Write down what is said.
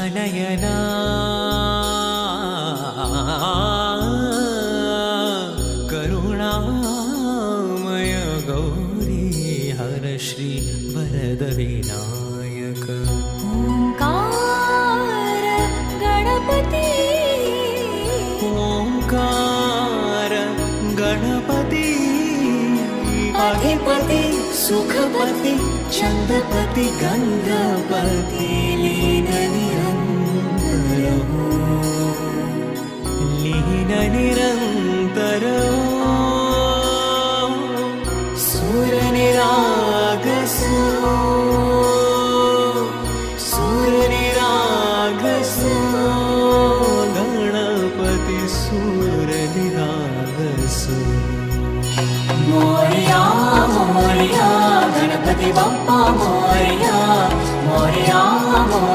सुखनयना करुणामय गौरी हर श्री वरदविनायक ओङ्कार गणपति। ओङ्कार गणपति। अधिपति सुखपति चन्दपति गङ्गपति Moria, Moria, Ganapati Bappa Moria.